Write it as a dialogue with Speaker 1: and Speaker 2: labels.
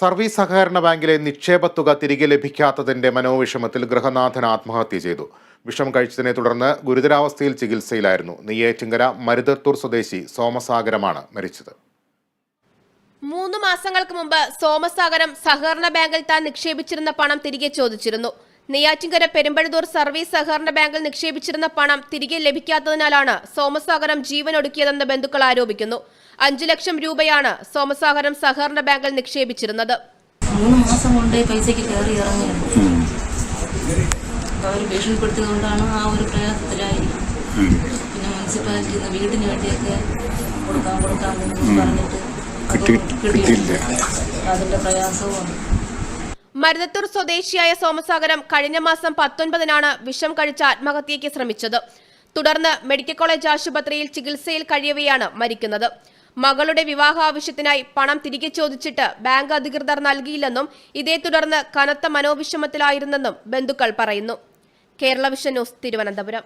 Speaker 1: Service സഹകരണ ബാങ്കിലെ നിക്ഷേപ തുക തിരികെ ലഭിക്കാത്തതിന്റെ മനോവിഷമത്തിൽ ഗൃഹനാഥൻ ആത്മഹത്യ ചെയ്തു. വിഷം കഴിച്ചതിനെ തുടർന്ന് ഗുരുതരാവസ്ഥയിൽ ചികിത്സയിലായിരുന്നു. നെയ്യേറ്റിങ്കര മരുതത്തൂർ സ്വദേശി സോമസാഗരമാണ് മരിച്ചത്.
Speaker 2: മൂന്ന് മാസങ്ങൾക്ക് മുമ്പ് സോമസാഗരം സഹകരണ ബാങ്കിൽ താൻ നിക്ഷേപിച്ചിരുന്ന പണം തിരികെ ചോദിച്ചിരുന്നു. നെയ്യാറ്റിങ്കര പെരുമ്പഴുതൂർ സർവീസ് സഹകരണ ബാങ്കിൽ നിക്ഷേപിച്ചിരുന്ന പണം തിരികെ ലഭിക്കാത്തതിനാലാണ് സോമസാഗരം ജീവൻ ഒടുക്കിയതെന്ന് ബന്ധുക്കൾ ആരോപിക്കുന്നു. അഞ്ചു ലക്ഷം രൂപയാണ് സോമസാഗരം സഹകരണ ബാങ്കിൽ നിക്ഷേപിച്ചിരുന്നത്.
Speaker 3: മൂന്ന് മാസം കൊണ്ട് പൈസയ്ക്ക് കയറി ഇറങ്ങിയത്. അവർ ഭീഷണിപ്പെടുത്തിയതുകൊണ്ടാണ് ആ ഒരു പ്രയാസത്തിലായി പിന്നെ മുനിസിപ്പാലിറ്റിയിൽ നിന്ന് വീടിന് വേണ്ടിയൊക്കെ കൊടുക്കാൻ കൊടുക്കാൻ പറഞ്ഞിട്ട് അതിന്റെ പ്രയാസവും
Speaker 2: മരുതത്തൂർ സ്വദേശിയായ സോമസാഗരം കഴിഞ്ഞ മാസം പത്തൊൻപതിനാണ് വിഷം കഴിച്ച ആത്മഹത്യയ്ക്ക് ശ്രമിച്ചത്. തുടർന്ന് മെഡിക്കൽ കോളേജ് ആശുപത്രിയിൽ ചികിത്സയിൽ കഴിയവെയാണ് മരിക്കുന്നത്. മകളുടെ വിവാഹ ആവശ്യത്തിനായി പണം തിരികെ ചോദിച്ചിട്ട് ബാങ്ക് അധികൃതർ നൽകിയില്ലെന്നും ഇതേ തുടർന്ന് കനത്ത മനോവിഷമത്തിലായിരുന്നെന്നും ബന്ധുക്കൾ പറയുന്നു. Kerala vision news Thiruvananthapuram.